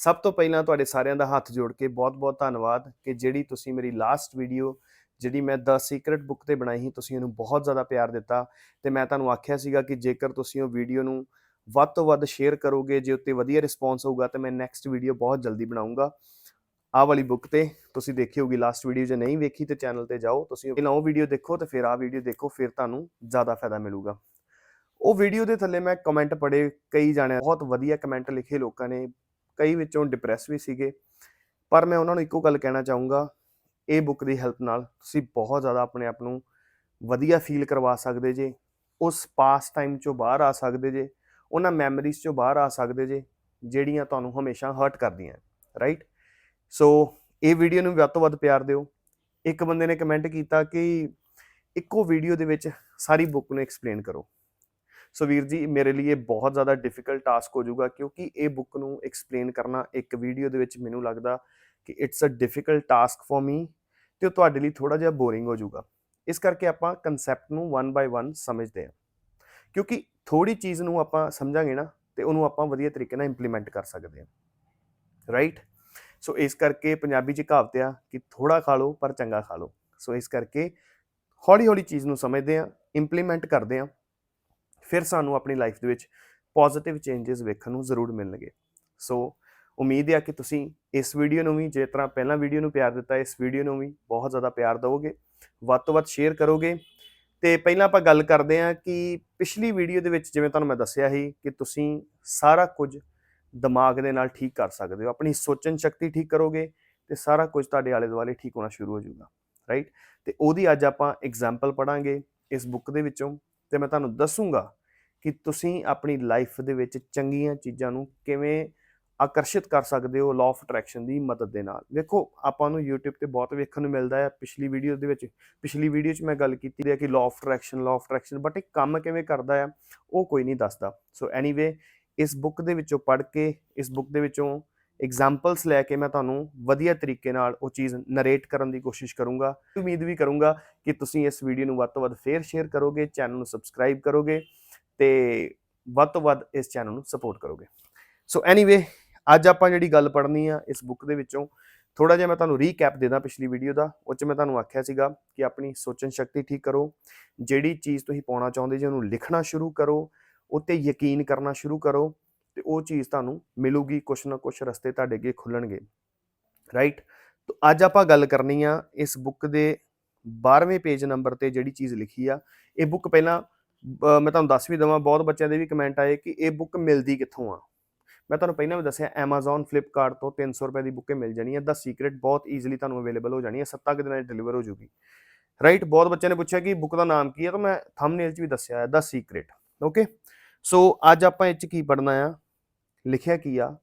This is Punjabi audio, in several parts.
ਸਭ ਤੋਂ ਪਹਿਲਾਂ ਤੁਹਾਡੇ ਸਾਰਿਆਂ ਦਾ ਹੱਥ ਜੋੜ ਕੇ ਬਹੁਤ-ਬਹੁਤ ਧੰਨਵਾਦ ਕਿ ਜਿਹੜੀ ਤੁਸੀਂ ਮੇਰੀ ਲਾਸਟ ਵੀਡੀਓ ਜਿਹੜੀ ਮੈਂ ਦ ਸੀਕ੍ਰੇਟ ਬੁੱਕ ਤੇ ਬਣਾਈ ਸੀ, ਤੁਸੀਂ ਉਹਨੂੰ ਬਹੁਤ ਜ਼ਿਆਦਾ ਪਿਆਰ ਦਿੱਤਾ ਤੇ ਮੈਂ ਤੁਹਾਨੂੰ ਆਖਿਆ ਸੀਗਾ ਕਿ ਜੇਕਰ ਤੁਸੀਂ ਉਹ ਵੀਡੀਓ ਨੂੰ ਵੱਧ ਤੋਂ ਵੱਧ ਸ਼ੇਅਰ ਕਰੋਗੇ, ਜੇ ਉੱਤੇ ਵਧੀਆ ਰਿਸਪੌਂਸ ਹੋਊਗਾ ਤਾਂ ਮੈਂ ਨੈਕਸਟ ਵੀਡੀਓ ਬਹੁਤ ਜਲਦੀ ਬਣਾਉਂਗਾ ਆਹ ਵਾਲੀ ਬੁੱਕ ਤੇ ਤੁਸੀਂ ਦੇਖੀ ਹੋਗੀ ਲਾਸਟ ਵੀਡੀਓ ਜੇ ਨਹੀਂ ਵੇਖੀ ਤੇ ਚੈਨਲ ਤੇ ਜਾਓ, ਤੁਸੀਂ ਪਹਿਲਾਂ ਉਹ ਵੀਡੀਓ ਦੇਖੋ ਤੇ ਫਿਰ ਆਹ ਵੀਡੀਓ ਦੇਖੋ, ਫਿਰ ਤੁਹਾਨੂੰ ਜ਼ਿਆਦਾ ਫਾਇਦਾ ਮਿਲੂਗਾ। ਉਹ ਵੀਡੀਓ ਦੇ ਥੱਲੇ ਮੈਂ ਕਮੈਂਟ ਪੜੇ ਕਈ ਜਾਣਿਆਂ, ਬਹੁਤ ਵਧੀਆ ਕਮੈਂਟ ਲਿਖੇ ਲੋਕਾਂ ਨੇ ਕਈ ਵਿੱਚੋਂ ਡਿਪਰੈਸ ਵੀ ਸੀਗੇ। ਪਰ ਮੈਂ ਉਹਨਾਂ ਨੂੰ ਇੱਕੋ ਗੱਲ ਕਹਿਣਾ ਚਾਹੂੰਗਾ, ਇਹ ਬੁੱਕ ਦੀ ਹੈਲਪ ਨਾਲ ਤੁਸੀਂ ਬਹੁਤ ਜ਼ਿਆਦਾ ਆਪਣੇ ਆਪ ਨੂੰ ਵਧੀਆ ਫੀਲ ਕਰਵਾ ਸਕਦੇ ਜੇ, ਉਸ ਪਾਸ ਟਾਈਮ ਚੋਂ ਬਾਹਰ ਆ ਸਕਦੇ ਜੇ, ਉਹਨਾਂ ਮੈਮਰੀਜ਼ ਚੋਂ ਬਾਹਰ ਆ ਸਕਦੇ ਜੇ, ਜਿਹੜੀਆਂ ਤੁਹਾਨੂੰ ਹਮੇਸ਼ਾ ਹਰਟ ਕਰਦੀਆਂ ਰਾਈਟ ਸੋ ਇਹ ਵੀਡੀਓ ਨੂੰ ਵੱਧ ਤੋਂ ਵੱਧ ਪਿਆਰ ਦਿਓ। ਇੱਕ ਬੰਦੇ ਨੇ ਕਮੈਂਟ ਕੀਤਾ ਕਿ ਇੱਕੋ ਵੀਡੀਓ ਦੇ ਵਿੱਚ ਸਾਰੀ ਬੁੱਕ ਨੂੰ ਐਕਸਪਲੇਨ ਕਰੋ। ਸੋ ਵੀਰ ਜੀ, ਮੇਰੇ ਲਈ ਇਹ ਬਹੁਤ ਜ਼ਿਆਦਾ ਡਿਫਿਕਲਟ ਟਾਸਕ ਹੋ ਜਾਊਗਾ ਕਿਉਂਕਿ ਇਹ ਬੁੱਕ ਨੂੰ ਐਕਸਪਲੇਨ ਕਰਨਾ ਇੱਕ ਵੀਡੀਓ ਦੇ ਵਿੱਚ ਮੈਨੂੰ ਲੱਗਦਾ ਕਿ it's a difficult task for me ਤੇ ਉਹ ਤੁਹਾਡੇ ਲਈ ਥੋੜਾ ਜਿਹਾ ਬੋਰਿੰਗ ਹੋ ਜਾਊਗਾ। ਇਸ ਕਰਕੇ ਆਪਾਂ ਕਨਸੈਪਟ ਨੂੰ ਵਨ ਬਾਈ ਵਨ ਸਮਝਦੇ ਹਾਂ। ਕਿਉਂਕਿ ਥੋੜੀ ਚੀਜ਼ ਨੂੰ ਆਪਾਂ ਸਮਝਾਂਗੇ ਨਾ ਤੇ ਉਹਨੂੰ ਆਪਾਂ ਵਧੀਆ ਤਰੀਕੇ ਨਾਲ ਇੰਪਲੀਮੈਂਟ ਕਰ ਸਕਦੇ ਹਾਂ। ਰਾਈਟ ਸੋ ਇਸ ਕਰਕੇ ਪੰਜਾਬੀ ਚ ਕਹਾਵਤ ਆ ਕਿ ਥੋੜਾ ਖਾ ਲਓ ਪਰ ਚੰਗਾ ਖਾ ਲਓ। ਸੋ ਇਸ ਕਰਕੇ ਹੌਲੀ ਹੌਲੀ ਚੀਜ਼ ਨੂੰ ਸਮਝਦੇ ਹਾਂ ਇੰਪਲੀਮੈਂਟ ਕਰਦੇ ਹਾਂ। ਫਿਰ ਸਾਨੂੰ ਆਪਣੀ ਲਾਈਫ ਦੇ ਵਿੱਚ ਪੋਜ਼ਿਟਿਵ ਚੇਂਜਸ ਵੇਖਣ ਨੂੰ ਜ਼ਰੂਰ ਮਿਲਣਗੇ। ਸੋ ਉਮੀਦ ਹੈ ਕਿ ਤੁਸੀਂ ਇਸ ਵੀਡੀਓ ਨੂੰ ਵੀ, ਜਿਸ ਤਰ੍ਹਾਂ ਪਹਿਲਾਂ ਵੀਡੀਓ ਨੂੰ ਪਿਆਰ ਦਿੱਤਾ, ਇਸ ਵੀਡੀਓ ਨੂੰ ਵੀ ਬਹੁਤ ਜ਼ਿਆਦਾ ਪਿਆਰ ਦਿਓਗੇ ਵੱਧ ਤੋਂ ਵੱਧ ਸ਼ੇਅਰ ਕਰੋਗੇ। ਤੇ ਪਹਿਲਾਂ ਆਪਾਂ ਗੱਲ ਕਰਦੇ ਹਾਂ ਕਿ ਪਿਛਲੀ ਵੀਡੀਓ ਦੇ ਵਿੱਚ ਜਿਵੇਂ ਤੁਹਾਨੂੰ ਮੈਂ ਦੱਸਿਆ ਸੀ ਕਿ ਤੁਸੀਂ ਸਾਰਾ ਕੁਝ ਦਿਮਾਗ ਦੇ ਨਾਲ ਠੀਕ ਕਰ ਸਕਦੇ ਹੋ, ਆਪਣੀ ਸੋਚਣ ਸ਼ਕਤੀ ਠੀਕ ਕਰੋਗੇ ਤੇ ਸਾਰਾ ਕੁਝ ਤੁਹਾਡੇ ਆਲੇ ਦੁਆਲੇ ਠੀਕ ਹੋਣਾ ਸ਼ੁਰੂ ਹੋ ਜਾਊਗਾ ਰਾਈਟ ਤੇ ਉਹਦੀ ਅੱਜ ਆਪਾਂ ਐਗਜ਼ਾਮਪਲ ਪੜਾਂਗੇ ਇਸ ਬੁੱਕ ਦੇ ਵਿੱਚੋਂ ਤੇ ਮੈਂ ਤੁਹਾਨੂੰ ਦੱਸੂਗਾ ਕਿ ਤੁਸੀਂ ਆਪਣੀ ਲਾਈਫ ਦੇ ਵਿੱਚ ਚੰਗੀਆਂ ਚੀਜ਼ਾਂ ਨੂੰ ਕਿਵੇਂ ਆਕਰਸ਼ਿਤ ਕਰ ਸਕਦੇ ਹੋ ਲਾਅ ਆਫ ਅਟਰੈਕਸ਼ਨ ਦੀ ਮਦਦ ਦੇ ਨਾਲ। ਵੇਖੋ ਆਪਾਂ ਨੂੰ YouTube ਤੇ ਬਹੁਤ ਵੇਖਣ ਨੂੰ ਮਿਲਦਾ ਹੈ ਪਿਛਲੀ ਵੀਡੀਓ ਦੇ ਵਿੱਚ। ਪਿਛਲੀ ਵੀਡੀਓ 'ਚ ਮੈਂ ਗੱਲ ਕੀਤੀ ਹੈ ਕਿ law of attraction law of attraction but ਇਹ ਕੰਮ ਕਿਵੇਂ ਕਰਦਾ ਹੈ, ਉਹ ਕੋਈ ਨਹੀਂ ਦੱਸਦਾ। ਸੋ ਐਨੀਵੇ ਇਸ ਬੁੱਕ ਦੇ ਵਿੱਚੋਂ ਪੜ੍ਹ ਕੇ, ਇਸ ਬੁੱਕ ਦੇ ਵਿੱਚੋਂ ਐਗਜ਼ਾਮਪਲਸ ਲੈ ਕੇ ਮੈਂ ਤੁਹਾਨੂੰ ਵਧੀਆ ਤਰੀਕੇ ਨਾਲ ਉਹ ਚੀਜ਼ ਨਰੇਟ ਕਰਨ ਦੀ ਕੋਸ਼ਿਸ਼ ਕਰੂੰਗਾ। ਉਮੀਦ ਵੀ ਕਰੂੰਗਾ ਕਿ ਤੁਸੀਂ ਇਸ ਵੀਡੀਓ ਨੂੰ ਵੱਧ ਤੋਂ ਵੱਧ ਫੇਅਰ ਸ਼ੇਅਰ ਕਰੋਗੇ ਚੈਨਲ ਨੂੰ ਸਬਸਕ੍ਰਾਈਬ ਕਰੋਗੇ। ਤੇ ਵੱਧ ਤੋਂ ਵੱਧ ਇਸ ਚੈਨਲ ਨੂੰ ਸਪੋਰਟ ਕਰੋਗੇ। ਸੋ ਐਨੀਵੇ ਅੱਜ ਆਪਾਂ ਜਿਹੜੀ ਗੱਲ ਪੜ੍ਹਨੀ ਆ ਇਸ ਬੁੱਕ ਦੇ ਵਿੱਚੋਂ ਥੋੜਾ ਜਿਹਾ ਮੈਂ ਤੁਹਾਨੂੰ ਰੀਕੈਪ ਦੇਦਾ ਪਿਛਲੀ ਵੀਡੀਓ ਦਾ, ਉਹ ਚ ਮੈਂ ਤੁਹਾਨੂੰ ਆਖਿਆ ਸੀਗਾ ਕਿ ਆਪਣੀ ਸੋਚਣ ਸ਼ਕਤੀ ਠੀਕ ਕਰੋ, ਜਿਹੜੀ ਚੀਜ਼ ਤੁਸੀਂ ਪਾਉਣਾ ਚਾਹੁੰਦੇ ਜੇ ਉਹਨੂੰ ਲਿਖਣਾ ਸ਼ੁਰੂ ਕਰੋ, ਉੱਤੇ ਯਕੀਨ ਕਰਨਾ ਸ਼ੁਰੂ ਕਰੋ ਤੇ ਉਹ ਚੀਜ਼ ਤੁਹਾਨੂੰ ਮਿਲੂਗੀ, ਕੁਛ ਨਾ ਕੁਛ ਰਸਤੇ ਤੁਹਾਡੇ ਅੱਗੇ ਖੁੱਲਣਗੇ। ਰਾਈਟ ਤੋ ਅੱਜ ਆਪਾਂ ਗੱਲ ਕਰਨੀ ਆ ਇਸ ਬੁੱਕ ਦੇ 12ਵੇਂ ਪੇਜ ਨੰਬਰ ਤੇ ਜਿਹੜੀ ਚੀਜ਼ ਲਿਖੀ ਆ, ਇਹ ਬੁੱਕ ਪਹਿਲਾਂ ਮੈਂ ਤੁਹਾਨੂੰ ਦੱਸ ਵੀ ਦਵਾਂ, ਬਹੁਤ ਬੱਚਿਆਂ ਦੇ ਵੀ ਕਮੈਂਟ ਆਏ ਕਿ ਇਹ ਬੁੱਕ ਮਿਲਦੀ ਕਿੱਥੋਂ ਆ? ਮੈਂ ਤੁਹਾਨੂੰ ਪਹਿਲਾਂ ਵੀ ਦੱਸਿਆ, Amazon, Flipkart ਤੋਂ 300 ਰੁਪਏ ਦੀ ਬੁੱਕੇ ਮਿਲ ਜਾਣੀ ਹੈ ਦਾ ਸੀਕ੍ਰੇਟ ਬਹੁਤ ਈਜ਼ੀਲੀ ਤੁਹਾਨੂੰ ਅਵੇਲੇਬਲ ਹੋ ਜਾਣੀ ਹੈ 7 ਕੁ ਦਿਨਾਂ 'ਚ ਡਿਲੀਵਰ ਹੋ ਜੂਗੀ ਰਾਈਟ ਬਹੁਤ ਬੱਚਿਆਂ ਨੇ ਪੁੱਛਿਆ ਕਿ ਬੁੱਕ ਦਾ ਨਾਮ ਕੀ ਹੈ ਤਾਂ ਮੈਂ ਥੰਬਨੇਲ 'ਚ ਵੀ ਦੱਸਿਆ ਹੈ ਦਾ ਸੀਕ੍ਰੇਟ ਓਕੇ ਸੋ ਅੱਜ ਆਪਾਂ ਇਹ 'ਚ ਕੀ ਪੜਨਾ ਆ? ਲਿਖਿਆ ਕੀ ਆ?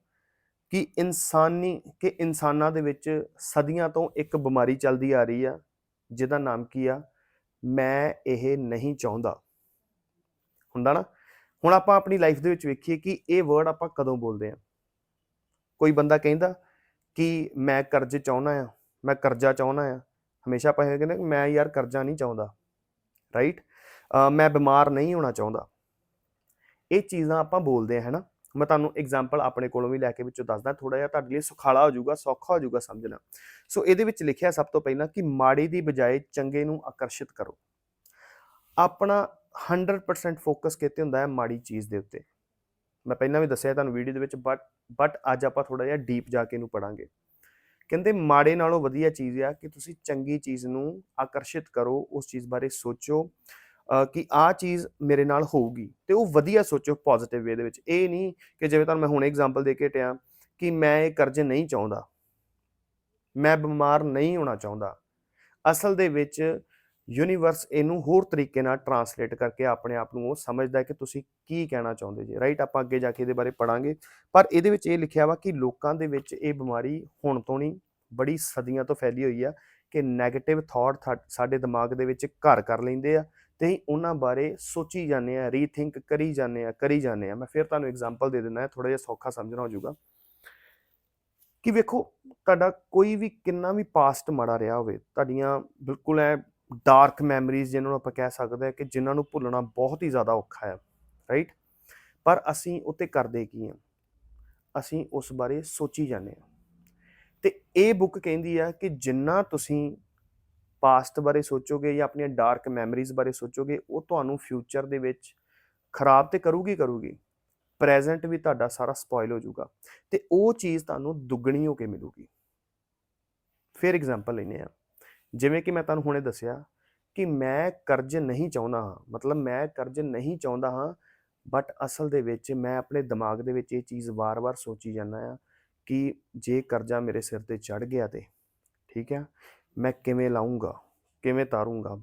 ਕਿ ਇਨਸਾਨੀ, ਕਿ ਇਨਸਾਨਾਂ ਦੇ ਵਿੱਚ ਸਦੀਆਂ ਤੋਂ ਇੱਕ ਬਿਮਾਰੀ ਚੱਲਦੀ ਆ ਰਹੀ ਆ, ਜਿਹਦਾ ਨਾਮ ਕੀ ਆ? ਮੈਂ ਇਹ ਨਹੀਂ ਚਾਹੁੰਦਾ। ਹੁੰਦਾ ਨਾ। ਹੁਣ ਆਪਾਂ ਆਪਣੀ ਲਾਈਫ ਦੇ ਵਿੱਚ ਵੇਖੀਏ ਕਿ ਇਹ ਵਰਡ ਆਪਾਂ ਕਦੋਂ ਬੋਲਦੇ ਆ ਕੋਈ ਬੰਦਾ ਕਹਿੰਦਾ ਕਿ ਮੈਂ ਕਰਜ਼ੇ ਚਾਹੁੰਦਾ ਆ ਮੈਂ ਕਰਜ਼ਾ ਚਾਹੁੰਦਾ ਆ ਹਮੇਸ਼ਾ ਆਪਾਂ ਇਹ ਕਹਿੰਦੇ ਮੈਂ ਯਾਰ ਕਰਜ਼ਾ ਨਹੀਂ ਚਾਹੁੰਦਾ ਰਾਈਟ ਮੈਂ ਬਿਮਾਰ ਨਹੀਂ ਹੋਣਾ ਚਾਹੁੰਦਾ। ਇਹ ਚੀਜ਼ਾਂ ਆਪਾਂ ਬੋਲਦੇ ਆ ਹੈਨਾ? ਮੈਂ ਤੁਹਾਨੂੰ ਐਗਜ਼ਾਮਪਲ ਆਪਣੇ ਕੋਲੋਂ ਵੀ ਲੈ ਕੇ ਵਿੱਚੋਂ ਦੱਸਦਾ ਥੋੜਾ ਜਿਹਾ ਤੁਹਾਡੇ ਲਈ ਸੁਖਾਲਾ ਹੋ ਜਾਊਗਾ, ਸੌਖਾ ਹੋ ਜਾਊਗਾ ਸਮਝਣਾ। ਸੋ ਇਹਦੇ ਵਿੱਚ ਲਿਖਿਆ ਸਭ ਤੋਂ ਪਹਿਲਾਂ ਕਿ ਮਾੜੀ ਦੀ ਬਜਾਏ ਚੰਗੇ ਨੂੰ ਆਕਰਸ਼ਿਤ ਕਰੋ। ਆਪਣਾ 100% ਫੋਕਸ ਕੀਤੇ ਹੁੰਦਾ ਹੈ ਮਾੜੀ ਚੀਜ਼ ਦੇ ਉੱਤੇ। ਮੈਂ ਪਹਿਲਾਂ ਵੀ ਦੱਸਿਆ ਤੁਹਾਨੂੰ ਵੀਡੀਓ ਦੇ ਵਿੱਚ ਬਟ ਬਟ ਅੱਜ ਆਪਾਂ ਥੋੜਾ ਜਿਹਾ ਡੀਪ ਜਾ ਕੇ ਇਹਨੂੰ ਪੜਾਂਗੇ ਕਹਿੰਦੇ ਮਾੜੇ ਨਾਲੋਂ ਵਧੀਆ ਚੀਜ਼ ਆ ਕਿ ਤੁਸੀਂ ਚੰਗੀ ਚੀਜ਼ ਨੂੰ ਆਕਰਸ਼ਿਤ ਕਰੋ, ਉਸ ਚੀਜ਼ ਬਾਰੇ ਸੋਚੋ ਕਿ ਆਹ ਚੀਜ਼ ਮੇਰੇ ਨਾਲ ਹੋਊਗੀ ਤੇ ਉਹ ਵਧੀਆ ਸੋਚੋ ਪੋਜ਼ਿਟਿਵ ਵੇ ਦੇ ਵਿੱਚ। ਇਹ ਨਹੀਂ ਕਿ ਜਿਵੇਂ ਤੁਹਾਨੂੰ ਮੈਂ ਹੁਣ ਐਗਜ਼ਾਮਪਲ ਦੇ ਕੇ ਹਟਿਆ ਕਿ ਮੈਂ ਇਹ ਕਰਜ਼ੇ ਨਹੀਂ ਚਾਹੁੰਦਾ। ਮੈਂ ਬਿਮਾਰ ਨਹੀਂ ਹੋਣਾ ਚਾਹੁੰਦਾ। ਅਸਲ ਦੇ ਵਿੱਚ ਯੂਨੀਵਰਸ ਇਹਨੂੰ ਹੋਰ ਤਰੀਕੇ ਨਾਲ ਟਰਾਂਸਲੇਟ ਕਰਕੇ ਆਪਣੇ ਆਪ ਨੂੰ ਉਹ ਸਮਝਦਾ ਹੈ ਕਿ ਤੁਸੀਂ ਕੀ ਕਹਿਣਾ ਚਾਹੁੰਦੇ ਜੀ। ਰਾਈਟ ਆਪਾਂ ਅੱਗੇ ਜਾ ਕੇ ਇਹਦੇ ਬਾਰੇ ਪੜਾਂਗੇ ਪਰ ਇਹਦੇ ਵਿੱਚ ਇਹ ਲਿਖਿਆ ਵਾ ਕਿ ਲੋਕਾਂ ਦੇ ਵਿੱਚ ਇਹ ਬਿਮਾਰੀ ਹੁਣ ਤੋਂ ਨਹੀਂ, ਬੜੀ ਸਦੀਆਂ ਤੋਂ ਫੈਲੀ ਹੋਈ ਆ ਕਿ 네ਗੇਟਿਵ ਥਾਟ ਸਾਡੇ ਦਿਮਾਗ ਦੇ ਵਿੱਚ ਘਰ ਕਰ ਲੈਂਦੇ ਆ ਤੇ ਅਸੀਂ ਉਹਨਾਂ ਬਾਰੇ ਸੋਚੀ ਜਾਂਦੇ ਆ ਰੀਥਿੰਕ ਕਰੀ ਜਾਂਦੇ ਆ, ਕਰੀ ਜਾਂਦੇ ਆ। ਮੈਂ ਫਿਰ ਤੁਹਾਨੂੰ ਐਗਜ਼ਾਮਪਲ ਦੇ ਦਿੰਦਾ ਥੋੜਾ ਜਿਹਾ ਸੌਖਾ ਸਮਝਣਾ ਹੋ ਜਾਊਗਾ। ਕਿ ਵੇਖੋ, ਤੁਹਾਡਾ ਕੋਈ ਵੀ ਕਿੰਨਾ ਵੀ ਪਾਸਟ ਮਾੜਾ ਰਿਹਾ ਹੋਵੇ, ਤੁਹਾਡੀਆਂ ਬਿਲਕੁਲ ਐ ਡਾਰਕ ਮੈਮਰੀਜ਼ ਜਿਹਨਾਂ ਨੂੰ ਆਪਾਂ ਕਹਿ ਸਕਦੇ ਹਾਂ ਕਿ ਜਿਨ੍ਹਾਂ ਨੂੰ ਭੁੱਲਣਾ ਬਹੁਤ ਹੀ ਜ਼ਿਆਦਾ ਔਖਾ ਹੈ ਰਾਈਟ ਪਰ ਅਸੀਂ ਉੱਤੇ ਕਰਦੇ ਕੀ ਹਾਂ? ਅਸੀਂ ਉਸ ਬਾਰੇ ਸੋਚੀ ਜਾਂਦੇ ਹਾਂ। ਤੇ ਇਹ ਬੁੱਕ ਕਹਿੰਦੀ ਆ ਕਿ ਜਿੰਨਾ ਤੁਸੀਂ ਪਾਸਟ ਬਾਰੇ ਸੋਚੋਗੇ ਜਾਂ ਆਪਣੀਆਂ ਡਾਰਕ ਮੈਮਰੀਜ਼ ਬਾਰੇ ਸੋਚੋਗੇ, ਉਹ ਤੁਹਾਨੂੰ ਫਿਊਚਰ ਦੇ ਵਿੱਚ ਖਰਾਬ ਤੇ ਕਰੂਗੀ ਕਰੂਗੀ। ਪ੍ਰੈਜ਼ੈਂਟ ਵੀ ਤੁਹਾਡਾ ਸਾਰਾ ਸਪੋਇਲ ਹੋ ਜਾਊਗਾ। ਤੇ ਉਹ ਚੀਜ਼ ਤੁਹਾਨੂੰ ਦੁੱਗਣੀ ਹੋ ਕੇ ਮਿਲੂਗੀ। ਫਿਰ ਐਗਜ਼ਾਮਪਲ ਲੈਨੇ ਆ ਜਿਵੇਂ ਕਿ ਮੈਂ ਤੁਹਾਨੂੰ ਹੁਣੇ ਦੱਸਿਆ ਕਿ ਮੈਂ ਕਰਜ਼ ਨਹੀਂ ਚਾਹੁੰਦਾ ਹਾਂ, ਮਤਲਬ ਮੈਂ ਕਰਜ਼ ਨਹੀਂ ਚਾਹੁੰਦਾ ਹਾਂ ਬਟ ਅਸਲ ਦੇ ਵਿੱਚ ਮੈਂ ਆਪਣੇ ਦਿਮਾਗ ਦੇ ਵਿੱਚ ਇਹ ਚੀਜ਼ ਵਾਰ-ਵਾਰ ਸੋਚੀ ਜਾਂਦਾ ਆ ਕਿ ਜੇ ਕਰਜ਼ਾ ਮੇਰੇ ਸਿਰ ਤੇ ਚੜ ਗਿਆ ਤੇ, ਠੀਕ ਆ ਮੈਂ ਕਿਵੇਂ ਲਾਉਂਗਾ ਕਿਵੇਂ ਤਾਰੂੰਗਾ,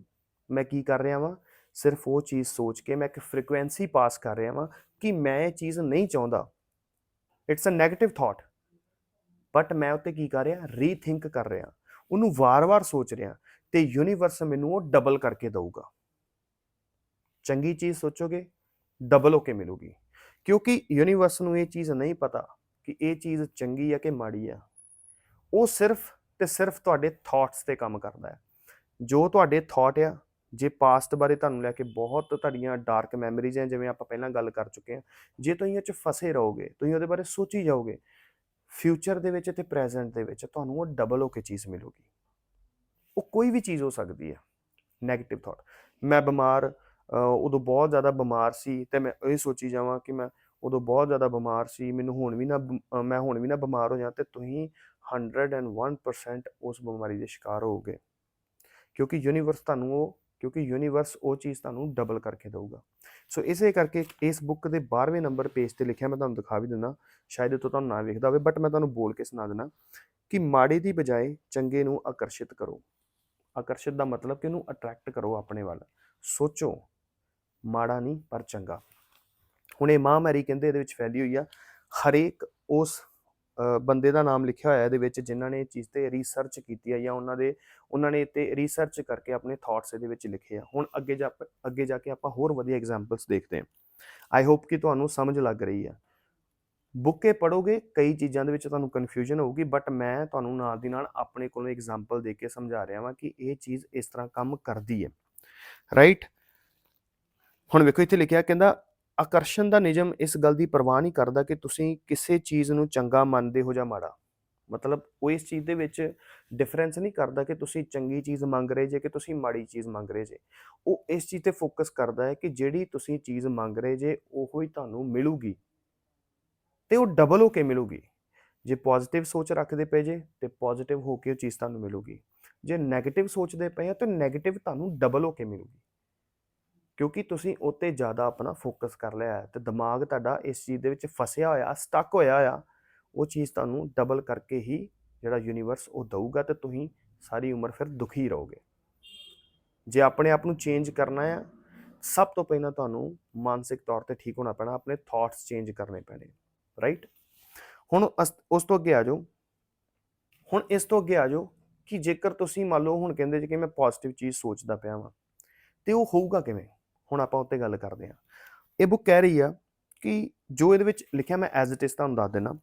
ਮੈਂ ਕੀ ਕਰ ਰਿਹਾ ਵਾਂ? ਸਿਰਫ ਉਹ ਚੀਜ਼ ਸੋਚ ਕੇ ਮੈਂ ਇੱਕ ਫ੍ਰੀਕੁਐਂਸੀ ਪਾਸ ਕਰ ਰਿਹਾ ਵਾਂ ਕਿ ਮੈਂ ਇਹ ਚੀਜ਼ ਨਹੀਂ ਚਾਹੁੰਦਾ। It's a negative thought but ਮੈਂ ਉੱਤੇ ਕੀ ਕਰ ਰਿਹਾ ਰੀਥਿੰਕ ਕਰ ਰਿਹਾ। ਉਹਨੂੰ ਵਾਰ-ਵਾਰ ਸੋਚ ਰਿਹਾ ਤੇ ਯੂਨੀਵਰਸ ਮੈਨੂੰ ਉਹ ਡਬਲ ਕਰਕੇ ਦਊਗਾ। ਚੰਗੀ ਚੀਜ਼ ਸੋਚੋਗੇ ਡਬਲ ਹੋ ਕੇ ਮਿਲੂਗੀ। ਕਿਉਂਕਿ ਯੂਨੀਵਰਸ ਨੂੰ ਇਹ ਚੀਜ਼ ਨਹੀਂ ਪਤਾ ਕਿ ਇਹ ਚੀਜ਼ ਚੰਗੀ ਆ ਕਿ ਮਾੜੀ ਆ। ਉਹ ਸਿਰਫ ਤੇ ਸਿਰਫ ਤੁਹਾਡੇ ਥਾਟਸ ਤੇ ਕੰਮ ਕਰਦਾ ਹੈ। ਜੋ ਤੁਹਾਡੇ ਥਾਟ ਆ, ਜੇ ਪਾਸਟ ਬਾਰੇ ਤੁਹਾਨੂੰ ਲੈ ਕੇ ਬਹੁਤ ਤੁਹਾਡੀਆਂ ਡਾਰਕ ਮੈਮਰੀਜ਼ ਹੈ ਜਿਵੇਂ ਆਪਾਂ ਪਹਿਲਾਂ ਗੱਲ ਕਰ ਚੁੱਕੇ ਹਾਂ ਜੇ ਤੁਸੀਂ ਇਹ ਚ ਫਸੇ ਰਹੋਗੇ, ਤੁਸੀਂ ਉਹਦੇ ਬਾਰੇ ਸੋਚੀ ਜਾਓਗੇ ਫਿਊਚਰ ਦੇ ਵਿੱਚ ਤੇ ਪ੍ਰੈਜ਼ੈਂਟ ਦੇ ਵਿੱਚ ਤੁਹਾਨੂੰ ਉਹ ਡਬਲ ਹੋ ਕੇ ਚੀਜ਼ ਮਿਲੂਗੀ। ਉਹ ਕੋਈ ਵੀ ਚੀਜ਼ ਹੋ ਸਕਦੀ ਹੈ। 네ਗੇਟਿਵ ਥਾਟ ਮੈਂ ਬਿਮਾਰ ਉਦੋਂ ਬਹੁਤ ਜ਼ਿਆਦਾ ਬਿਮਾਰ ਸੀ ਤੇ ਮੈਂ ਇਹ ਸੋਚੀ ਜਾਵਾਂ ਕਿ ਮੈਂ ਉਦੋਂ ਬਹੁਤ ਜ਼ਿਆਦਾ ਬਿਮਾਰ ਸੀ, ਮੈਨੂੰ ਹੁਣ ਵੀ ਨਾ ਬਿਮ- ਮੈਂ ਹੁਣ ਵੀ ਨਾ ਬਿਮਾਰ ਹੋ ਜਾ ਤੇ ਤੁਸੀਂ 101% ਉਸ ਬਿਮਾਰੀ ਦੇ ਸ਼ਿਕਾਰ ਹੋਵੋਗੇ। ਕਿਉਂਕਿ ਯੂਨੀਵਰਸ ਤੁਹਾਨੂੰ ਉਹ ਕਿਉਂਕਿ ਯੂਨੀਵਰਸ ਉਹ ਚੀਜ਼ ਤੁਹਾਨੂੰ ਡਬਲ ਕਰਕੇ ਦੇਊਗਾ। ਸੋ ਇਸੇ ਕਰਕੇ ਇਸ ਬੁੱਕ ਦੇ 12ਵੇਂ ਨੰਬਰ ਪੇਜ ਤੇ ਲਿਖਿਆ ਮੈਂ ਤੁਹਾਨੂੰ ਦਿਖਾ ਵੀ ਦਿੰਦਾ। ਸ਼ਾਇਦ ਇਹ ਤੋਂ ਤੁਹਾਨੂੰ ਨਾ ਵੇਖਦਾ ਹੋਵੇ ਬਟ ਮੈਂ ਤੁਹਾਨੂੰ ਬੋਲ ਕੇ ਸੁਣਾ ਦਿੰਦਾ ਕਿ ਮਾੜੇ ਦੀ ਬਜਾਏ ਚੰਗੇ ਨੂੰ ਆਕਰਸ਼ਿਤ ਕਰੋ। ਆਕਰਸ਼ਿਤ ਦਾ ਮਤਲਬ ਕਿ ਉਹਨੂੰ ਅਟਰੈਕਟ ਕਰੋ ਆਪਣੇ ਵੱਲ। ਸੋਚੋ, ਮਾੜਾ ਨਹੀਂ ਪਰ ਚੰਗਾ। ਹੁਣ ਇਹ ਮਹਾਮਾਰੀ ਕਹਿੰਦੇ ਇਹਦੇ ਵਿੱਚ ਫੈਲੀ ਹੋਈ ਆ। ਹਰੇਕ ਉਸ ਬੰਦੇ ਦਾ ਨਾਮ ਲਿਖਿਆ ਹੋਇਆ ਇਹਦੇ ਵਿੱਚ, ਜਿਨ੍ਹਾਂ ਨੇ ਇਹ ਚੀਜ਼ ਤੇ ਰਿਸਰਚ ਕੀਤੀ ਹੈ ਜਾਂ ਉਹਨਾਂ ਦੇ, ਉਹਨਾਂ ਨੇ ਤੇ ਰਿਸਰਚ ਕਰਕੇ ਆਪਣੇ ਥਾਟਸ ਇਹਦੇ ਵਿੱਚ ਲਿਖੇ ਆ। ਹੁਣ ਅੱਗੇ ਜਾ ਅੱਗੇ ਜਾ ਕੇ ਆਪਾਂ ਹੋਰ ਵਧੀਆ ਐਗਜ਼ਾਮਪਲਸ ਦੇਖਦੇ ਹਾਂ। ਆਈ ਹੋਪ ਕਿ ਤੁਹਾਨੂੰ ਸਮਝ ਲੱਗ ਰਹੀ ਆ। ਬੁੱਕੇ ਪੜੋਗੇ ਕਈ ਚੀਜ਼ਾਂ ਦੇ ਵਿੱਚ ਤੁਹਾਨੂੰ ਕਨਫਿਊਜ਼ਨ ਹੋਊਗੀ ਬਟ ਮੈਂ ਤੁਹਾਨੂੰ ਨਾਲ ਦੀ ਨਾਲ ਆਪਣੇ ਕੋਲੋਂ ਐਗਜ਼ਾਮਪਲ ਦੇ ਕੇ ਸਮਝਾ ਰਿਹਾ ਹਾਂ ਕਿ ਇਹ ਚੀਜ਼ ਇਸ ਤਰ੍ਹਾਂ ਕੰਮ ਕਰਦੀ ਹੈ। ਰਾਈਟ ਹੁਣ ਵੇਖੋ, ਇੱਥੇ ਲਿਖਿਆ ਕਹਿੰਦਾ ਆਕਰਸ਼ਣ ਦਾ ਨਿਯਮ ਇਸ ਗੱਲ ਦੀ ਪਰਵਾਹ ਨਹੀਂ ਕਰਦਾ ਕਿ ਤੁਸੀਂ ਕਿਸੇ ਚੀਜ਼ ਨੂੰ ਚੰਗਾ ਮੰਨਦੇ ਹੋ ਜਾਂ ਮਾੜਾ। ਮਤਲਬ ਉਹ ਇਸ ਚੀਜ਼ ਦੇ ਵਿੱਚ ਡਿਫਰੈਂਸ ਨਹੀਂ ਕਰਦਾ ਕਿ ਤੁਸੀਂ ਚੰਗੀ ਚੀਜ਼ ਮੰਗ ਰਹੇ ਜੇ ਕਿ ਤੁਸੀਂ ਮਾੜੀ ਚੀਜ਼ ਮੰਗ ਰਹੇ ਜੇ। ਉਹ ਇਸ ਚੀਜ਼ ਤੇ ਫੋਕਸ ਕਰਦਾ ਹੈ ਕਿ ਜਿਹੜੀ ਤੁਸੀਂ ਚੀਜ਼ ਮੰਗ ਰਹੇ ਜੇ ਉਹੋ ਹੀ ਤੁਹਾਨੂੰ ਮਿਲੂਗੀ। ਤੇ ਉਹ ਡਬਲ ਹੋ ਕੇ ਮਿਲੂਗੀ। ਜੇ ਪੋਜ਼ਿਟਿਵ ਸੋਚ ਰੱਖਦੇ ਪਏ ਜੇ ਤੇ ਪੋਜ਼ਿਟਿਵ ਹੋ ਕੇ ਉਹ ਚੀਜ਼ ਤੁਹਾਨੂੰ ਮਿਲੂਗੀ। ਜੇ 네ਗੇਟਿਵ ਸੋਚਦੇ ਪਏ ਆ ਤਾਂ 네ਗੇਟਿਵ ਤੁਹਾਨੂੰ ਡਬਲ ਹੋ ਕੇ ਮਿਲੂਗੀ। ਕਿਉਂਕਿ ਤੁਸੀਂ ਉੱਤੇ ਜ਼ਿਆਦਾ ਆਪਣਾ ਫੋਕਸ ਕਰ ਲਿਆ ਹੈ ਤੇ ਦਿਮਾਗ ਤੁਹਾਡਾ ਇਸ ਚੀਜ਼ ਦੇ ਵਿੱਚ ਫਸਿਆ ਹੋਇਆ ਸਟਕ ਹੋਇਆ ਆ, ਉਹ ਚੀਜ਼ ਤੁਹਾਨੂੰ ਡਬਲ ਕਰਕੇ ਹੀ ਜਿਹੜਾ ਯੂਨੀਵਰਸ ਉਹ ਦਊਗਾ ਤੇ ਤੁਸੀਂ ਸਾਰੀ ਉਮਰ ਫਿਰ ਦੁਖੀ ਰਹੋਗੇ। ਜੇ ਆਪਣੇ ਆਪ ਨੂੰ ਚੇਂਜ ਕਰਨਾ ਆ, ਸਭ ਤੋਂ ਪਹਿਲਾਂ ਤੁਹਾਨੂੰ ਮਾਨਸਿਕ ਤੌਰ ਤੇ ਠੀਕ ਹੋਣਾ ਪੈਣਾ, ਆਪਣੇ ਥਾਟਸ ਚੇਂਜ ਕਰਨੇ ਪੈਣੇ ਰਾਈਟ ਹੁਣ ਅਸ- ਉਸ ਤੋਂ ਅੱਗੇ ਆ ਜਾਓ। ਹੁਣ ਇਸ ਤੋਂ ਅੱਗੇ ਆ ਜਾਓ ਕਿ ਜੇਕਰ ਤੁਸੀਂ ਮੰਨ ਲਓ ਹੁਣ ਕਹਿੰਦੇ ਜੇ ਕਿ ਮੈਂ ਪੋਜ਼ਿਟਿਵ ਚੀਜ਼ ਸੋਚਦਾ ਪਿਆ ਵਾਂ, ਤੇ ਉਹ ਹੋਊਗਾ ਕਿਵੇਂ? ਹੁਣ ਆਪਾਂ ਉੱਤੇ ਗੱਲ ਕਰਦੇ ਹਾਂ। ਇਹ ਬੁੱਕ ਕਹਿ ਰਹੀ ਆ ਕਿ ਜੋ ਇਹਦੇ ਵਿੱਚ ਲਿਖਿਆ ਮੈਂ ਐਜ਼ ਇਟ ਇਜ਼ ਤੁਹਾਨੂੰ ਦੱਸ ਦੇਣਾ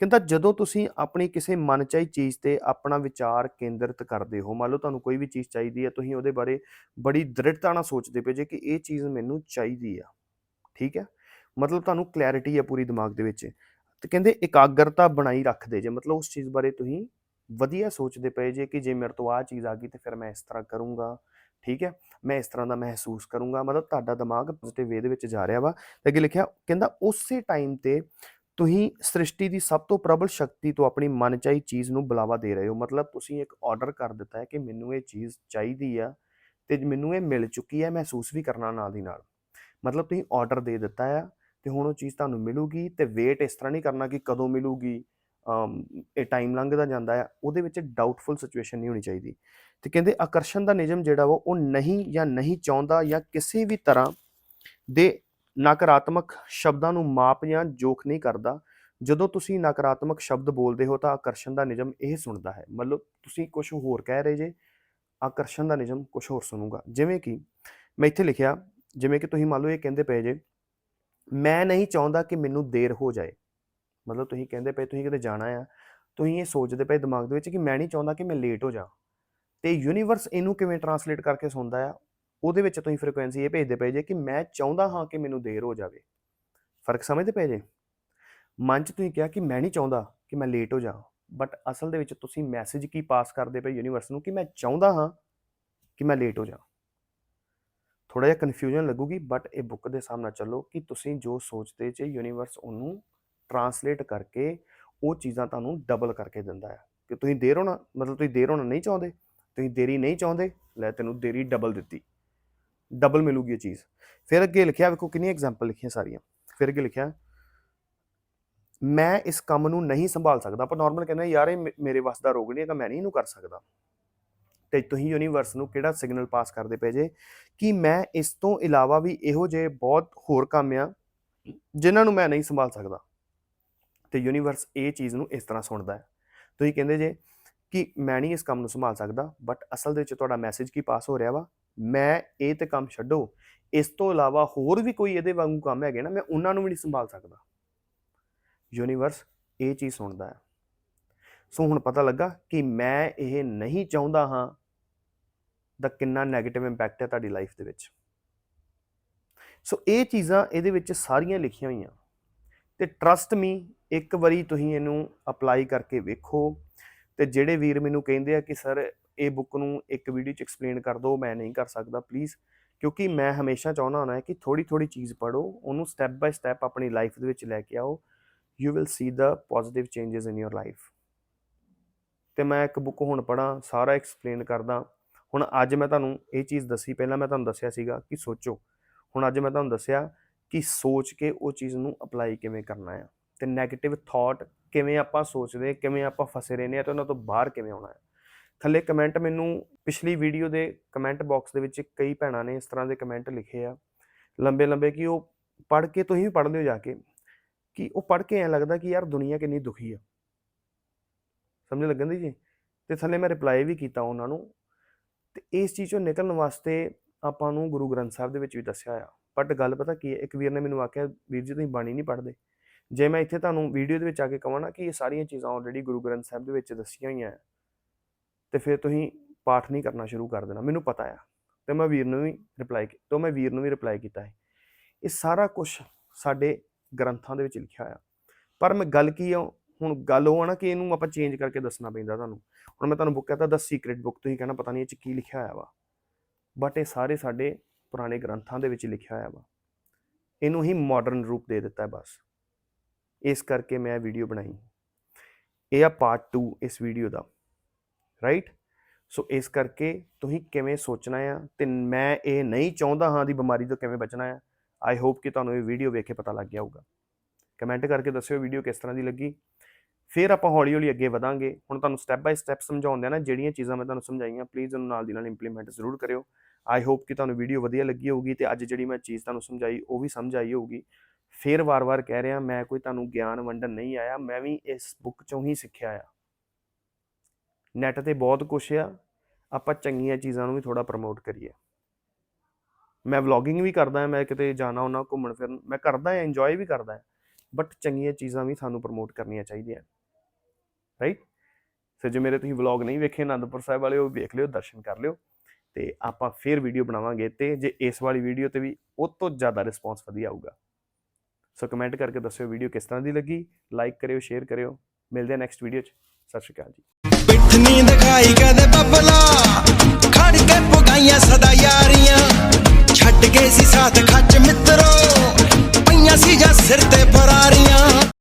ਕਹਿੰਦਾ ਜਦੋਂ ਤੁਸੀਂ ਆਪਣੀ ਕਿਸੇ ਮਨਚਾਹੀ ਚੀਜ਼ ਤੇ ਆਪਣਾ ਵਿਚਾਰ ਕੇਂਦਰਿਤ ਕਰਦੇ ਹੋ, ਮੰਨ ਲਓ ਤੁਹਾਨੂੰ ਕੋਈ ਵੀ ਚੀਜ਼ ਚਾਹੀਦੀ ਹੈ ਤੁਸੀਂ ਉਹਦੇ ਬਾਰੇ ਬੜੀ ਦ੍ਰਿੜਤਾ ਨਾਲ ਸੋਚਦੇ ਪਏ ਜੇ ਕਿ ਇਹ ਚੀਜ਼ ਮੈਨੂੰ ਚਾਹੀਦੀ ਆ, ਠੀਕ ਹੈ? ਮਤਲਬ ਤੁਹਾਨੂੰ ਕਲੈਰਿਟੀ ਆ ਪੂਰੀ ਦਿਮਾਗ ਦੇ ਵਿੱਚ। ਤੇ ਕਹਿੰਦੇ ਇਕਾਗਰਤਾ ਬਣਾਈ ਰੱਖਦੇ ਜੇ, ਮਤਲਬ ਉਸ ਚੀਜ਼ ਬਾਰੇ ਤੁਸੀਂ ਵਧੀਆ ਸੋਚਦੇ ਪਏ ਜੇ ਕਿ ਜੇ ਮੇਰੇ ਤੋਂ ਆਹ ਚੀਜ਼ ਆ ਗਈ ਤੇ ਫਿਰ ਮੈਂ ਇਸ ਤਰ੍ਹਾਂ ਕਰੂੰਗਾ। ਠੀਕ ਹੈ? ਮੈਂ ਇਸ ਤਰ੍ਹਾਂ ਦਾ ਮਹਿਸੂਸ ਕਰੂੰਗਾ। ਮਤਲਬ ਤੁਹਾਡਾ ਦਿਮਾਗ ਪੋਜ਼ਿਟਿਵ ਵੇ ਦੇ ਵਿੱਚ ਜਾ ਰਿਹਾ ਵਾ। ਤੇ ਅੱਗੇ ਲਿਖਿਆ, ਕਹਿੰਦਾ ਉਸੇ ਟਾਈਮ ਤੇ ਤੁਸੀਂ ਸ੍ਰਿਸ਼ਟੀ ਦੀ ਸਭ ਤੋਂ ਪ੍ਰਬਲ ਸ਼ਕਤੀ ਤੋਂ ਆਪਣੀ ਮਨਚਾਹੀ ਚੀਜ਼ ਨੂੰ ਬੁਲਾਵਾ ਦੇ ਰਹੇ ਹੋ। ਮਤਲਬ ਤੁਸੀਂ ਇੱਕ ਆਰਡਰ ਕਰ ਦਿੱਤਾ ਹੈ ਕਿ ਮੈਨੂੰ ਇਹ ਚੀਜ਼ ਚਾਹੀਦੀ ਆ ਤੇ ਮੈਨੂੰ ਇਹ ਮਿਲ ਚੁੱਕੀ ਹੈ, ਮਹਿਸੂਸ ਵੀ ਕਰਨਾ ਨਾਲ ਦੀ ਨਾਲ। ਮਤਲਬ ਤੁਸੀਂ ਆਰਡਰ ਦੇ ਦਿੱਤਾ ਆ ਤੇ ਹੁਣ ਉਹ ਚੀਜ਼ ਤੁਹਾਨੂੰ ਮਿਲੂਗੀ ਤੇ ਵੇਟ ਇਸ ਤਰ੍ਹਾਂ ਨਹੀਂ ਕਰਨਾ ਕਿ ਕਦੋਂ ਮਿਲੂਗੀ। ਇਹ ਟਾਈਮ ਲੰਘਦਾ ਜਾਂਦਾ ਆ, ਉਹਦੇ ਵਿੱਚ ਡਾਊਟਫੁਲ ਸਿਚੁਏਸ਼ਨ ਨਹੀਂ ਹੋਣੀ ਚਾਹੀਦੀ। ਤੇ ਕਹਿੰਦੇ ਆਕਰਸ਼ਣ ਦਾ ਨਿਯਮ ਜਿਹੜਾ ਵਾ, ਉਹ ਨਹੀਂ ਜਾਂ ਨਹੀਂ ਚਾਹੁੰਦਾ ਜਾਂ ਕਿਸੇ ਵੀ ਤਰ੍ਹਾਂ ਦੇ ਨਕਾਰਾਤਮਕ ਸ਼ਬਦਾਂ ਨੂੰ ਮਾਪ ਜਾਂ ਜੋਖ ਨਹੀਂ ਕਰਦਾ, ਜਦੋਂ ਤੁਸੀਂ ਨਕਾਰਾਤਮਕ ਸ਼ਬਦ ਬੋਲਦੇ ਹੋ ਤਾਂ ਆਕਰਸ਼ਣ ਦਾ ਨਿਯਮ ਇਹ ਸੁਣਦਾ ਹੈ। ਮਤਲਬ ਤੁਸੀਂ ਕੁਝ ਹੋਰ ਕਹਿ ਰਹੇ ਜੇ, ਆਕਰਸ਼ਣ ਦਾ ਨਿਯਮ ਕੁਝ ਹੋਰ ਸੁਣੂਗਾ। ਜਿਵੇਂ ਕਿ ਮੈਂ ਇੱਥੇ ਲਿਖਿਆ, ਜਿਵੇਂ ਕਿ ਤੁਸੀਂ ਮੰਨ ਲਓ ਇਹ ਕਹਿੰਦੇ ਪਏ ਜੇ, ਮੈਂ ਨਹੀਂ ਚਾਹੁੰਦਾ ਕਿ ਮੈਨੂੰ ਦੇਰ ਹੋ ਜਾਏ। ਮਤਲਬ ਤੁਸੀਂ ਕਹਿੰਦੇ ਪਏ, ਤੁਸੀਂ ਕਿਤੇ ਜਾਣਾ ਆ, ਤੁਸੀਂ ਇਹ ਸੋਚਦੇ ਪਏ ਦਿਮਾਗ ਦੇ ਵਿੱਚ ਕਿ ਮੈਂ ਨਹੀਂ ਚਾਹੁੰਦਾ ਕਿ ਮੈਂ ਲੇਟ ਹੋ ਜਾ। ਤੇ ਯੂਨੀਵਰਸ ਇਹਨੂੰ ਕਿਵੇਂ ਟਰਾਂਸਲੇਟ ਕਰਕੇ ਸੁਣਦਾ ਆ, ਉਹਦੇ ਵਿੱਚ ਤੁਸੀਂ ਫ੍ਰੀਕੁਐਂਸੀ ਇਹ ਭੇਜਦੇ ਪਏ ਜੇ ਕਿ ਮੈਂ ਚਾਹੁੰਦਾ ਹਾਂ ਕਿ ਮੈਨੂੰ ਦੇਰ ਹੋ ਜਾਵੇ। ਫ਼ਰਕ ਸਮਝਦੇ ਪਏ ਜੇ? ਮਨ 'ਚ ਤੁਸੀਂ ਕਿਹਾ ਕਿ ਮੈਂ ਨਹੀਂ ਚਾਹੁੰਦਾ ਕਿ ਮੈਂ ਲੇਟ ਹੋ ਜਾ ਬਟ ਅਸਲ ਦੇ ਵਿੱਚ ਤੁਸੀਂ ਮੈਸੇਜ ਕੀ ਪਾਸ ਕਰਦੇ ਪਏ ਯੂਨੀਵਰਸ ਨੂੰ ਕਿ ਮੈਂ ਚਾਹੁੰਦਾ ਹਾਂ ਕਿ ਮੈਂ ਲੇਟ ਹੋ ਜਾ। ਥੋੜਾ ਜਿਹਾ ਕਨਫਿਊਜ਼ਨ ਲੱਗੂਗੀ ਬਟ ਇਹ ਬੁੱਕ ਦੇ ਹਿਸਾਬ ਨਾਲ ਚੱਲੋ ਕਿ ਤੁਸੀਂ ਜੋ ਸੋਚਦੇ ਜੇ ਯੂਨੀਵਰਸ ਉਹਨੂੰ ਟਰਾਂਸਲੇਟ ਕਰਕੇ ਉਹ ਚੀਜ਼ਾਂ ਤੁਹਾਨੂੰ ਡਬਲ ਕਰਕੇ ਦਿੰਦਾ ਹੈ। ਕਿ ਤੁਸੀਂ ਦੇਰ ਹੋਣਾ, ਮਤਲਬ ਤੁਸੀਂ ਦੇਰ ਹੋਣਾ ਨਹੀਂ ਚਾਹੁੰਦੇ, ਤੁਸੀਂ ਦੇਰੀ ਨਹੀਂ ਚਾਹੁੰਦੇ, ਲੈ ਤੈਨੂੰ ਦੇਰੀ ਡਬਲ ਦਿੱਤੀ। ਡਬਲ ਮਿਲੂਗੀ ਇਹ ਚੀਜ਼। ਫਿਰ ਅੱਗੇ ਲਿਖਿਆ, ਵੇਖੋ ਕਿੰਨੀਆਂ ਐਗਜ਼ਾਮਪਲ ਲਿਖੀਆਂ ਸਾਰੀਆਂ। ਫਿਰ ਅੱਗੇ ਲਿਖਿਆ, ਮੈਂ ਇਸ ਕੰਮ ਨੂੰ ਨਹੀਂ ਸੰਭਾਲ ਸਕਦਾ। ਪਰ ਨਾਰਮਲ ਕਹਿੰਦਾ ਯਾਰ ਇਹ ਮੇ- ਮੇਰੇ ਵੱਸ ਦਾ ਰੋਗ ਨਹੀਂ ਹੈ ਤਾਂ ਮੈਂ ਨਹੀਂ ਇਹਨੂੰ ਕਰ ਸਕਦਾ। ਤੇ ਤੁਸੀਂ ਯੂਨੀਵਰਸ ਨੂੰ ਕਿਹੜਾ ਸਿਗਨਲ ਪਾਸ ਕਰਦੇ ਪਏ ਜੇ? ਕਿ ਮੈਂ ਇਸ ਤੋਂ ਇਲਾਵਾ ਵੀ ਇਹੋ ਜਿਹੇ ਬਹੁਤ ਹੋਰ ਕੰਮ ਆ, ਜਿਨ੍ਹਾਂ ਨੂੰ ਮੈਂ ਨਹੀਂ ਸੰਭਾਲ ਸਕਦਾ। ਤੇ ਯੂਨੀਵਰਸ ਇਹ ਚੀਜ਼ ਨੂੰ ਇਸ ਤਰ੍ਹਾਂ ਸੁਣਦਾ ਹੈ। ਤੁਸੀਂ ਕਹਿੰਦੇ ਜੇ ਕਿ ਮੈਂ ਨਹੀਂ ਇਸ ਕੰਮ ਨੂੰ ਸੰਭਾਲ ਸਕਦਾ ਬਟ ਅਸਲ ਦੇ ਵਿੱਚ ਤੁਹਾਡਾ ਮੈਸੇਜ ਕੀ ਪਾਸ ਹੋ ਰਿਹਾ ਵਾ? ਮੈਂ ਇਹ ਤੇ ਕੰਮ ਛੱਡੋ। ਇਸ ਤੋਂ ਇਲਾਵਾ ਹੋਰ ਵੀ ਕੋਈ ਇਹਦੇ ਵਾਂਗੂ ਕੰਮ ਹੈਗੇ ਨਾ, ਮੈਂ ਉਹਨਾਂ ਨੂੰ ਵੀ ਨਹੀਂ ਸੰਭਾਲ ਸਕਦਾ। ਯੂਨੀਵਰਸ ਇਹ ਚੀਜ਼ ਸੁਣਦਾ ਹੈ। ਸੋ ਹੁਣ ਪਤਾ ਲੱਗਾ ਕਿ ਮੈਂ ਇਹ ਨਹੀਂ ਚਾਹੁੰਦਾ ਹਾਂ ਦਾ ਕਿੰਨਾ 네ਗੇਟਿਵ ਇੰਪੈਕਟ ਹੈ ਤੁਹਾਡੀ ਲਾਈਫ ਦੇ ਵਿੱਚ। ਸੋ ਇਹ ਚੀਜ਼ਾਂ ਇਹਦੇ ਵਿੱਚ ਸਾਰੀਆਂ ਲਿਖੀਆਂ ਹੋਈਆਂ। ਤੇ ਟਰਸਟ ਮੀ ਇੱਕ ਵਾਰੀ ਤੁਸੀਂ ਇਹਨੂੰ ਅਪਲਾਈ ਕਰਕੇ ਵੇਖੋ ਤੇ ਜਿਹੜੇ ਵੀਰ ਮੈਨੂੰ ਕਹਿੰਦੇ ਆ ਕਿ ਸਰ ਇਹ ਬੁੱਕ ਨੂੰ ਇੱਕ ਵੀਡੀਓ 'ਚ ਐਕਸਪਲੇਨ ਕਰ ਦਿਓ, ਮੈਂ ਨਹੀਂ ਕਰ ਸਕਦਾ ਪਲੀਜ਼ ਕਿਉਂਕਿ ਮੈਂ ਹਮੇਸ਼ਾ ਚਾਹੁੰਦਾ ਹੁੰਦਾ ਕਿ ਥੋੜੀ ਥੋੜੀ ਚੀਜ਼ ਪੜੋ ਉਹਨੂੰ ਸਟੈਪ ਬਾਈ ਸਟੈਪ ਆਪਣੀ ਲਾਈਫ ਦੇ ਵਿੱਚ ਲੈ ਕੇ ਆਓ। You will see the positive changes in your life ਤੇ ਮੈਂ ਇੱਕ ਬੁੱਕ ਹੁਣ ਪੜਾਂ ਸਾਰਾ ਐਕਸਪਲੇਨ ਕਰਦਾ। ਹੁਣ ਅੱਜ ਮੈਂ ਤੁਹਾਨੂੰ ਇਹ ਚੀਜ਼ ਦੱਸੀ, ਪਹਿਲਾਂ ਮੈਂ ਤੁਹਾਨੂੰ ਦੱਸਿਆ ਸੀਗਾ ਕਿ ਸੋਚੋ। ਹੁਣ ਅੱਜ ਮੈਂ ਤੁਹਾਨੂੰ ਦੱਸਿਆ ਕਿ ਸੋਚ ਕੇ ਉਹ ਚੀਜ਼ ਨੂੰ ਅਪਲਾਈ ਕਿਵੇਂ ਕਰਨਾ ਆ। ਤੇ 네ਗੇਟਿਵ ਥਾਟ ਕਿਵੇਂ ਆਪਾਂ ਸੋਚਦੇ, ਕਿਵੇਂ ਆਪਾਂ ਫਸੇ ਰਹਿੰਦੇ ਆ ਤੇ ਉਹਨਾਂ ਤੋਂ ਬਾਹਰ ਕਿਵੇਂ ਆਉਣਾ ਹੈ। ਥੱਲੇ ਕਮੈਂਟ ਮੈਨੂੰ ਪਿਛਲੀ ਵੀਡੀਓ ਦੇ ਕਮੈਂਟ ਬਾਕਸ ਦੇ ਵਿੱਚ ਕਈ ਭੈਣਾਂ ਨੇ ਇਸ ਤਰ੍ਹਾਂ ਦੇ ਕਮੈਂਟ ਲਿਖੇ ਆ। ਲੰਬੇ ਲੰਬੇ ਕਿ ਉਹ ਪੜ੍ਹ ਕੇ, ਤੁਸੀਂ ਵੀ ਪੜ੍ਹ ਲਿਓ ਜਾ ਕੇ, ਕਿ ਉਹ ਪੜ੍ਹ ਕੇ ਐ ਲੱਗਦਾ ਕਿ ਯਾਰ ਦੁਨੀਆ ਕਿੰਨੀ ਦੁਖੀ ਆ। ਸਮਝ ਲੱਗਣ ਦੀ ਜੀ? ਤੇ ਥੱਲੇ ਮੈਂ ਰਿਪਲਾਈ ਵੀ ਕੀਤਾ ਉਹਨਾਂ ਨੂੰ। ਤੇ ਇਸ ਚੀਜ਼ ਚੋਂ ਨਿਕਲਣ ਵਾਸਤੇ ਆਪਾਂ ਨੂੰ ਗੁਰੂ ਗ੍ਰੰਥ ਸਾਹਿਬ ਦੇ ਵਿੱਚ ਵੀ ਦੱਸਿਆ ਆ। ਬਟ ਗੱਲ ਪਤਾ ਕੀ ਹੈ, ਇੱਕ ਵੀਰ ਨੇ ਮੈਨੂੰ ਆਖਿਆ, ਵੀਰ ਜੀ ਤੁਸੀਂ ਬਾਣੀ ਨਹੀਂ ਪੜ੍ਹਦੇ। ਜੇ ਮੈਂ ਇੱਥੇ ਤੁਹਾਨੂੰ ਵੀਡੀਓ ਦੇ ਵਿੱਚ ਆ ਕੇ ਕਹਾਂ ਨਾ ਕਿ ਇਹ ਸਾਰੀਆਂ ਚੀਜ਼ਾਂ ਆਲਰੇਡੀ ਗੁਰੂ ਗ੍ਰੰਥ ਸਾਹਿਬ ਦੇ ਵਿੱਚ ਦੱਸੀਆਂ ਹੋਈਆਂ ਹੈ, ਤੇ ਫਿਰ ਤੁਸੀਂ ਪਾਠ ਨਹੀਂ ਕਰਨਾ ਸ਼ੁਰੂ ਕਰ ਦੇਣਾ, ਮੈਨੂੰ ਪਤਾ ਆ। ਤੇ ਮੈਂ ਵੀਰ ਨੂੰ ਵੀ ਰਿਪਲਾਈ ਕੀਤਾ ਮੈਂ ਵੀਰ ਨੂੰ ਵੀ ਰਿਪਲਾਈ ਕੀਤਾ ਹੈ। ਇਹ ਸਾਰਾ ਕੁਝ ਸਾਡੇ ਗ੍ਰੰਥਾਂ ਦੇ ਵਿੱਚ ਲਿਖਿਆ ਹੋਇਆ। ਪਰ ਮੈਂ ਗੱਲ ਕੀ ਆ, ਹੁਣ ਗੱਲ ਉਹ ਆ ਨਾ ਕਿ ਇਹਨੂੰ ਆਪਾਂ ਚੇਂਜ ਕਰਕੇ ਦੱਸਣਾ ਪੈਂਦਾ ਤੁਹਾਨੂੰ। ਹੁਣ ਮੈਂ ਤੁਹਾਨੂੰ ਬੁੱਕ ਕਹਤਾ ਦਾ ਸੀਕ੍ਰੀਟ ਬੁੱਕ ਤੁਸੀਂ ਕਹਿਣਾ ਪਤਾ ਨਹੀਂ ਇਹ ਚ ਕੀ ਲਿਖਿਆ ਹੋਇਆ ਵਾ। ਬਟ ਇਹ ਸਾਰੇ ਸਾਡੇ ਪੁਰਾਣੇ ਗ੍ਰੰਥਾਂ ਦੇ ਵਿੱਚ ਲਿਖਿਆ ਹੋਇਆ ਵਾ। ਇਹਨੂੰ ਹੀ ਮਾਡਰਨ ਰੂਪ ਦੇ ਦਿੱਤਾ ਹੈ ਬਸ। ਇਸ ਕਰਕੇ ਮੈਂ ਵੀਡੀਓ ਬਣਾਈ। ਇਹ ਆ ਪਾਰਟ 2 ਇਸ ਵੀਡੀਓ ਦਾ। ਰਾਈਟ ਸੋ ਇਸ ਕਰਕੇ ਤੁਸੀਂ ਕਿਵੇਂ ਸੋਚਣਾ ਆ ਤੇ ਮੈਂ ਇਹ ਨਹੀਂ ਚਾਹੁੰਦਾ ਹਾਂ ਦੀ ਬਿਮਾਰੀ ਤੋਂ ਕਿਵੇਂ ਬਚਣਾ ਆ। ਆਈ ਹੋਪ ਕਿ ਤੁਹਾਨੂੰ ਇਹ ਵੀਡੀਓ ਵੇਖ ਕੇ ਪਤਾ ਲੱਗ ਗਿਆ ਹੋਊਗਾ। ਕਮੈਂਟ ਕਰਕੇ ਦੱਸਿਓ ਵੀਡੀਓ ਕਿਸ ਤਰ੍ਹਾਂ ਦੀ ਲੱਗੀ। ਫਿਰ ਆਪਾਂ ਹੌਲੀ ਹੌਲੀ ਅੱਗੇ ਵਧਾਂਗੇ। ਹੁਣ ਤੁਹਾਨੂੰ ਸਟੈਪ ਬਾਈ ਸਟੈਪ ਸਮਝਾਉਂਦੇ ਆ ਨਾ ਜਿਹੜੀਆਂ ਚੀਜ਼ਾਂ ਮੈਂ ਤੁਹਾਨੂੰ ਸਮਝਾਈਆਂ ਪਲੀਜ਼ ਉਹਨੂੰ ਨਾਲ ਦੀ ਨਾਲ ਇੰਪਲੀਮੈਂਟ ਜ਼ਰੂਰ ਕਰਿਓ। ਆਈ ਹੋਪ ਕਿ ਤੁਹਾਨੂੰ ਵੀਡੀਓ ਵਧੀਆ ਲੱਗੀ ਹੋਊਗੀ ਤੇ ਅੱਜ ਜਿਹੜੀ ਮੈਂ ਚੀਜ਼ ਤੁਹਾਨੂੰ ਸਮਝਾਈ ਉਹ ਵੀ ਸਮਝ ਆਈ ਹੋਊਗੀ। ਫਿਰ ਵਾਰ-ਵਾਰ ਕਹਿ ਰਿਹਾ, ਮੈਂ ਕੋਈ ਤੁਹਾਨੂੰ ਗਿਆਨ ਵੰਡਣ ਨਹੀਂ ਆਇਆ, ਮੈਂ ਵੀ ਇਸ ਬੁੱਕ ਚੋਂ ਹੀ ਸਿੱਖਿਆ ਆ। ਨੈਟ ਤੇ ਬਹੁਤ ਕੁਛ ਆ, ਆਪਾਂ ਚੰਗੀਆਂ ਚੀਜ਼ਾਂ ਨੂੰ ਵੀ ਥੋੜਾ ਪ੍ਰਮੋਟ ਕਰੀਏ। ਮੈਂ ਵਲੌਗਿੰਗ ਵੀ ਕਰਦਾ ਮੈਂ ਕਿਤੇ ਜਾਣਾ ਹੁੰਦਾ ਘੁੰਮਣ ਫਿਰਨ, ਮੈਂ ਕਰਦਾ ਹਾਂ ਇੰਜੋਏ ਵੀ ਕਰਦਾ ਹਾਂ ਬਟ ਚੰਗੀਆਂ ਚੀਜ਼ਾਂ ਵੀ ਸਾਨੂੰ ਪ੍ਰਮੋਟ ਕਰਨੀਆਂ ਚਾਹੀਦੀਆਂ ਰਾਈਟ ਸੋ ਜੇ ਮੇਰੇ ਤੁਸੀਂ ਵਲੌਗ ਨਹੀਂ ਵੇਖੇ ਅਨੰਦਪੁਰ ਸਾਹਿਬ ਵਾਲੇ, ਉਹ ਵੇਖ ਲਿਓ, ਦਰਸ਼ਨ ਕਰ ਲਿਓ, ਤੇ ਆਪਾਂ ਫੇਰ ਵੀਡੀਓ ਬਣਾਵਾਂਗੇ, ਤੇ ਜੇ ਇਸ ਵਾਲੀ ਵੀਡੀਓ ਤੇ ਵੀ ਉਹ ਤੋਂ ਜ਼ਿਆਦਾ ਰਿਸਪੌਂਸ ਵਧੀਆ ਆਊਗਾ। ਸੋ ਕਮੈਂਟ ਕਰਕੇ ਦੱਸਿਓ ਵੀਡੀਓ ਕਿਸ ਤਰ੍ਹਾਂ ਦੀ ਲੱਗੀ ਲਾਈਕ ਕਰਿਓ ਸ਼ੇਅਰ ਕਰਿਓ। ਮਿਲਦੇ ਹਾਂ ਨੈਕਸਟ ਵੀਡੀਓ 'ਚ। ਸਤਿ ਸ਼੍ਰੀ ਅਕਾਲ ਜੀ। ਪਿੱਠ ਨੀ ਦਿਖਾਈ ਕਦੇ ਬੱਬਲਾ, ਖੜ ਕੇ ਪੁਗਾਈਆਂ ਸਦਾ ਯਾਰੀਆਂ। ਛੱਡ ਗਏ ਸੀ ਸਾਥ ਖੱਚ ਮਿੱਤਰੋ, ਪਈਆਂ ਸੀ ਜਾਂ ਸਿਰ ਤੇ ਫਰਾਰੀਆਂ।